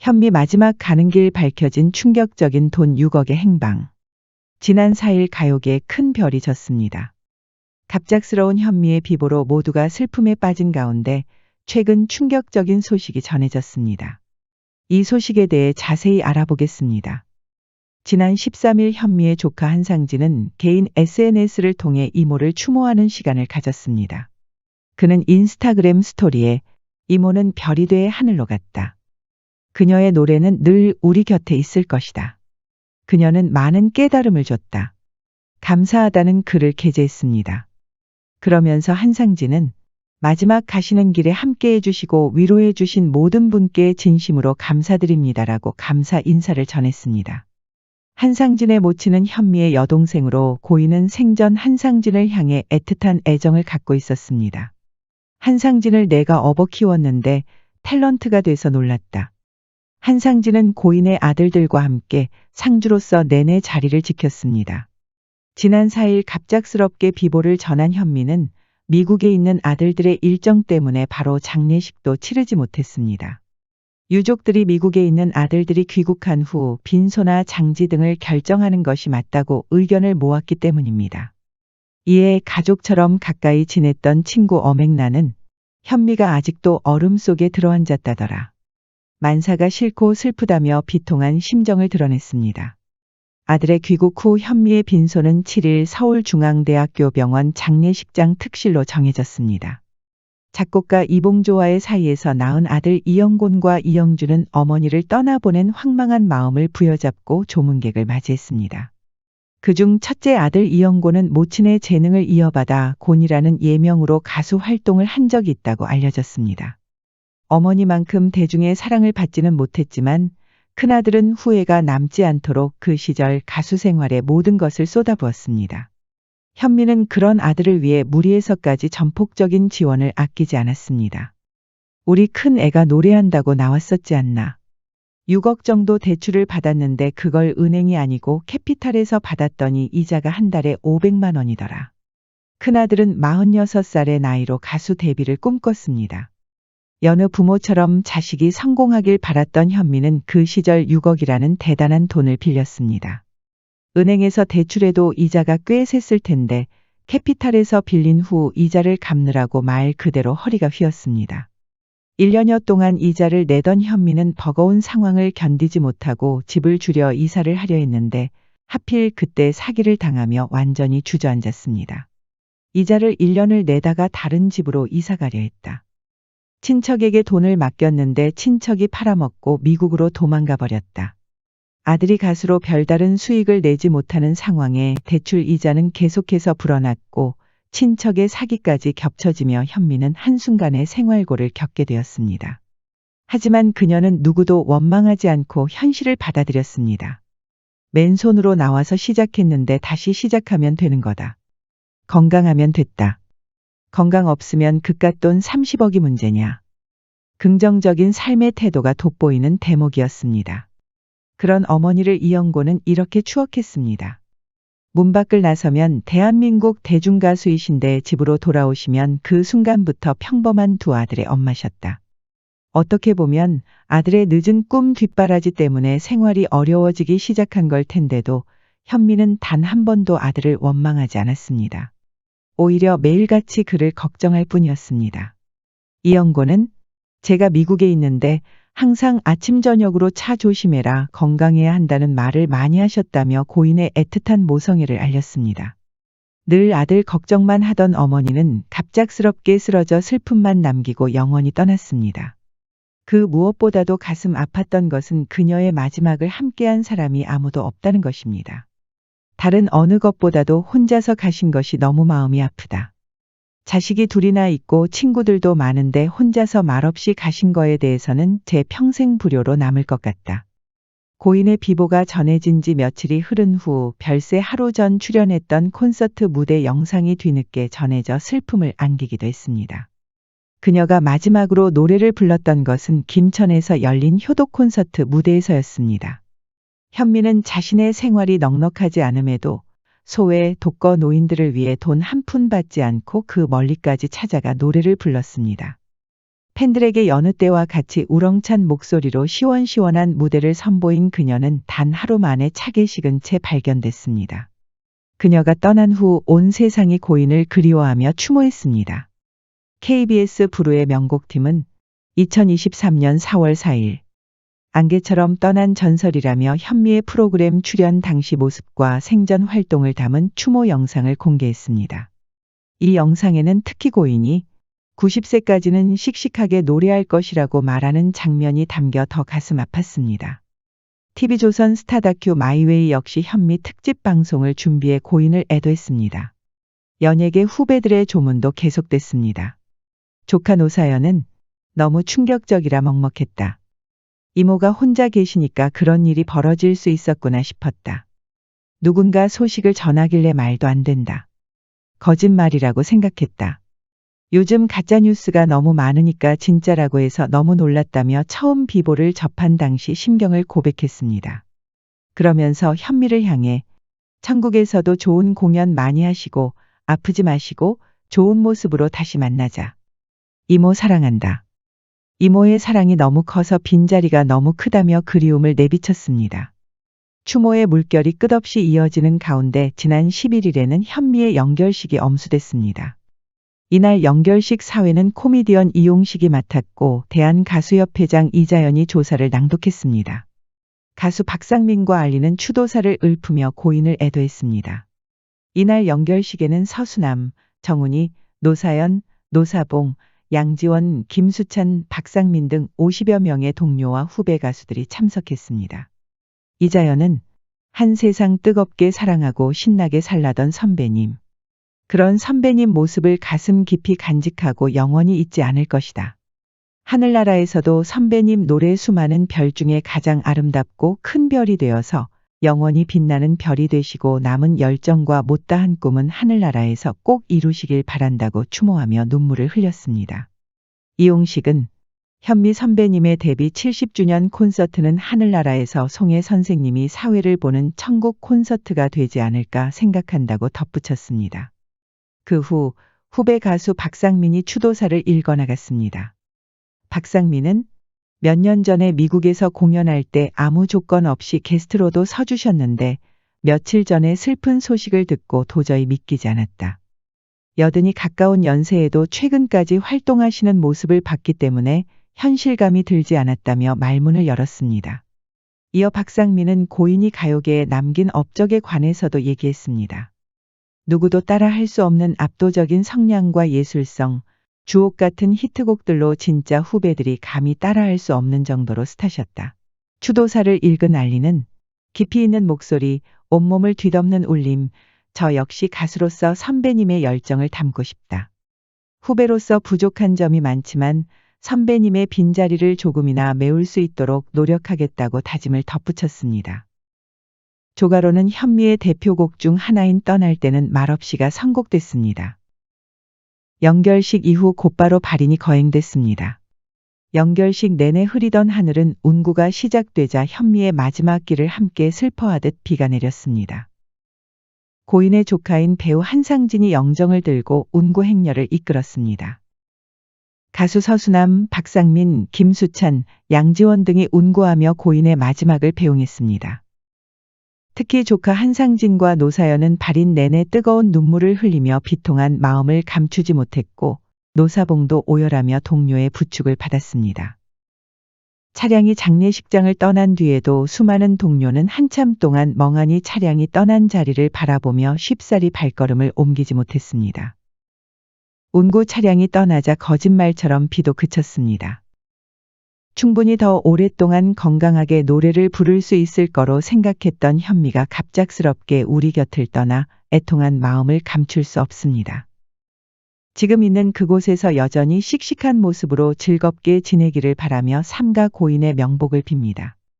현미 마지막 가는 길 밝혀진 충격적인 돈 6억의 행방. 지난 4일 가요계에 큰 별이 졌습니다. 갑작스러운 현미의 비보로 모두가 슬픔에 빠진 가운데 최근 충격적인 소식이 전해졌습니다. 이 소식에 대해 자세히 알아보겠습니다. 지난 13일 현미의 조카 한상진은 개인 SNS를 통해 이모를 추모하는 시간을 가졌습니다. 그는 인스타그램 스토리에 이모는 별이 돼 하늘로 갔다. 그녀의 노래는 늘 우리 곁에 있을 것이다. 그녀는 많은 깨달음을 줬다. 감사하다는 글을 게재했습니다. 그러면서 한상진은 마지막 가시는 길에 함께 해주시고 위로해 주신 모든 분께 진심으로 감사드립니다라고 감사 인사를 전했습니다. 한상진의 모친은 현미의 여동생으로 고인은 생전 한상진을 향해 애틋한 애정을 갖고 있었습니다. 한상진을 내가 업어 키웠는데 탤런트가 돼서 놀랐다. 한상진은 고인의 아들들과 함께 상주로서 내내 자리를 지켰습니다. 지난 4일 갑작스럽게 비보를 전한 현미는 미국에 있는 아들들의 일정 때문에 바로 장례식도 치르지 못했습니다. 유족들이 미국에 있는 아들들이 귀국한 후 빈소나 장지 등을 결정하는 것이 맞다고 의견을 모았기 때문입니다. 이에 가족처럼 가까이 지냈던 친구 어맹나는 현미가 아직도 얼음 속에 들어앉았다더라. 만사가 싫고 슬프다며 비통한 심정을 드러냈습니다. 아들의 귀국 후 현미의 빈소는 7일 서울중앙대학교 병원 장례식장 특실로 정해졌습니다. 작곡가 이봉조와의 사이에서 낳은 아들 이영곤과 이영주는 어머니를 떠나보낸 황망한 마음을 부여잡고 조문객을 맞이했습니다. 그중 첫째 아들 이영곤은 모친의 재능을 이어받아 곤이라는 예명으로 가수 활동을 한 적이 있다고 알려졌습니다. 어머니만큼 대중의 사랑을 받지는 못했지만 큰아들은 후회가 남지 않도록 그 시절 가수 생활에 모든 것을 쏟아부었습니다. 현미는 그런 아들을 위해 무리에서까지 전폭적인 지원을 아끼지 않았습니다. 우리 큰 애가 노래한다고 나왔었지 않나. 6억 정도 대출을 받았는데 그걸 은행이 아니고 캐피탈에서 받았더니 이자가 한 달에 500만 원이더라. 큰아들은 46살의 나이로 가수 데뷔를 꿈꿨습니다. 여느 부모처럼 자식이 성공하길 바랐던 현미는 그 시절 6억이라는 대단한 돈을 빌렸습니다. 은행에서 대출해도 이자가 꽤 셌을 텐데 캐피탈에서 빌린 후 이자를 갚느라고 말 그대로 허리가 휘었습니다. 1년여 동안 이자를 내던 현미는 버거운 상황을 견디지 못하고 집을 줄여 이사를 하려 했는데 하필 그때 사기를 당하며 완전히 주저앉았습니다. 이자를 1년을 내다가 다른 집으로 이사 가려 했다. 친척에게 돈을 맡겼는데 친척이 팔아먹고 미국으로 도망가 버렸다. 아들이 가수로 별다른 수익을 내지 못하는 상황에 대출 이자는 계속해서 불어났고 친척의 사기까지 겹쳐지며 현미는 한순간에 생활고를 겪게 되었습니다. 하지만 그녀는 누구도 원망하지 않고 현실을 받아들였습니다. 맨손으로 나와서 시작했는데 다시 시작하면 되는 거다. 건강하면 됐다. 건강 없으면 그깟 돈 30억이 문제냐. 긍정적인 삶의 태도가 돋보이는 대목이었습니다. 그런 어머니를 이영고는 이렇게 추억했습니다. 문 밖을 나서면 대한민국 대중가수이신데 집으로 돌아오시면 그 순간부터 평범한 두 아들의 엄마셨다. 어떻게 보면 아들의 늦은 꿈 뒷바라지 때문에 생활이 어려워지기 시작한 걸 텐데도 현미는 단 한 번도 아들을 원망하지 않았습니다. 오히려 매일같이 그를 걱정할 뿐이었습니다. 이영고는 제가 미국에 있는데 항상 아침 저녁으로 차 조심해라 건강해야 한다는 말을 많이 하셨다며 고인의 애틋한 모성애를 알렸습니다. 늘 아들 걱정만 하던 어머니는 갑작스럽게 쓰러져 슬픔만 남기고 영원히 떠났습니다. 그 무엇보다도 가슴 아팠던 것은 그녀의 마지막을 함께한 사람이 아무도 없다는 것입니다. 다른 어느 것보다도 혼자서 가신 것이 너무 마음이 아프다. 자식이 둘이나 있고 친구들도 많은데 혼자서 말없이 가신 거에 대해서는 제 평생 불효로 남을 것 같다. 고인의 비보가 전해진 지 며칠이 흐른 후 별세 하루 전 출연했던 콘서트 무대 영상이 뒤늦게 전해져 슬픔을 안기기도 했습니다. 그녀가 마지막으로 노래를 불렀던 것은 김천에서 열린 효도 콘서트 무대에서였습니다. 현미는 자신의 생활이 넉넉하지 않음에도 소외 독거 노인들을 위해 돈 한 푼 받지 않고 그 멀리까지 찾아가 노래를 불렀습니다. 팬들에게 여느 때와 같이 우렁찬 목소리로 시원시원한 무대를 선보인 그녀는 단 하루 만에 차게 식은 채 발견됐습니다. 그녀가 떠난 후 온 세상이 고인을 그리워하며 추모했습니다. KBS 부르의 명곡팀은 2023년 4월 4일 안개처럼 떠난 전설이라며 현미의 프로그램 출연 당시 모습과 생전 활동을 담은 추모 영상을 공개했습니다. 이 영상에는 특히 고인이 90세까지는 씩씩하게 노래할 것이라고 말하는 장면이 담겨 더 가슴 아팠습니다. TV조선 스타 다큐 마이웨이 역시 현미 특집 방송을 준비해 고인을 애도했습니다. 연예계 후배들의 조문도 계속됐습니다. 조카 노사연은 너무 충격적이라 먹먹했다. 이모가 혼자 계시니까 그런 일이 벌어질 수 있었구나 싶었다. 누군가 소식을 전하길래 말도 안 된다. 거짓말이라고 생각했다. 요즘 가짜뉴스가 너무 많으니까 진짜라고 해서 너무 놀랐다며 처음 비보를 접한 당시 심경을 고백했습니다. 그러면서 현미를 향해 천국에서도 좋은 공연 많이 하시고 아프지 마시고 좋은 모습으로 다시 만나자. 이모 사랑한다. 이모의 사랑이 너무 커서 빈자리가 너무 크다며 그리움을 내비쳤습니다. 추모의 물결이 끝없이 이어지는 가운데 지난 11일에는 현미의 연결식이 엄수됐습니다. 이날 연결식 사회는 코미디언 이용식이 맡았고 대한가수협회장 이자연이 조사를 낭독했습니다. 가수 박상민과 알리는 추도사를 읊으며 고인을 애도했습니다. 이날 연결식에는 서수남, 정훈이, 노사연, 노사봉, 양지원, 김수찬, 박상민 등 50여 명의 동료와 후배 가수들이 참석했습니다. 이자연은 한 세상 뜨겁게 사랑하고 신나게 살라던 선배님. 그런 선배님 모습을 가슴 깊이 간직하고 영원히 잊지 않을 것이다. 하늘나라에서도 선배님 노래 수많은 별 중에 가장 아름답고 큰 별이 되어서 영원히 빛나는 별이 되시고 남은 열정과 못다한 꿈은 하늘나라에서 꼭 이루시길 바란다고 추모하며 눈물을 흘렸습니다. 이용식은 현미 선배님의 데뷔 70주년 콘서트는 하늘나라에서 송혜 선생님이 사회를 보는 천국 콘서트가 되지 않을까 생각한다고 덧붙였습니다. 그 후 후배 가수 박상민이 추도사를 읽어나갔습니다. 박상민은 몇 년 전에 미국에서 공연할 때 아무 조건 없이 게스트로도 서주셨는데 며칠 전에 슬픈 소식을 듣고 도저히 믿기지 않았다. 여든이 가까운 연세에도 최근까지 활동하시는 모습을 봤기 때문에 현실감이 들지 않았다며 말문을 열었습니다. 이어 박상민은 고인이 가요계에 남긴 업적에 관해서도 얘기했습니다. 누구도 따라 할 수 없는 압도적인 성량과 예술성, 주옥 같은 히트곡들로 진짜 후배들이 감히 따라할 수 없는 정도로 스타셨다. 추도사를 읽은 알리는 깊이 있는 목소리, 온몸을 뒤덮는 울림, 저 역시 가수로서 선배님의 열정을 담고 싶다. 후배로서 부족한 점이 많지만 선배님의 빈자리를 조금이나 메울 수 있도록 노력하겠다고 다짐을 덧붙였습니다. 조가로는 현미의 대표곡 중 하나인 떠날 때는 말없이가 선곡됐습니다. 연결식 이후 곧바로 발인이 거행됐습니다. 연결식 내내 흐리던 하늘은 운구가 시작되자 현미의 마지막 길을 함께 슬퍼하듯 비가 내렸습니다. 고인의 조카인 배우 한상진이 영정을 들고 운구 행렬을 이끌었습니다. 가수 서수남, 박상민, 김수찬, 양지원 등이 운구하며 고인의 마지막을 배웅했습니다. 특히 조카 한상진과 노사연은 발인 내내 뜨거운 눈물을 흘리며 비통한 마음을 감추지 못했고 노사봉도 오열하며 동료의 부축을 받았습니다. 차량이 장례식장을 떠난 뒤에도 수많은 동료는 한참 동안 멍하니 차량이 떠난 자리를 바라보며 쉽사리 발걸음을 옮기지 못했습니다. 운구 차량이 떠나자 거짓말처럼 비도 그쳤습니다. 충분히 더 오랫동안 건강하게 노래를 부를 수 있을 거로 생각했던 현미가 갑작스럽게 우리 곁을 떠나 애통한 마음을 감출 수 없습니다. 지금 있는 그곳에서 여전히 씩씩한 모습으로 즐겁게 지내기를 바라며 삼가 고인의 명복을 빕니다.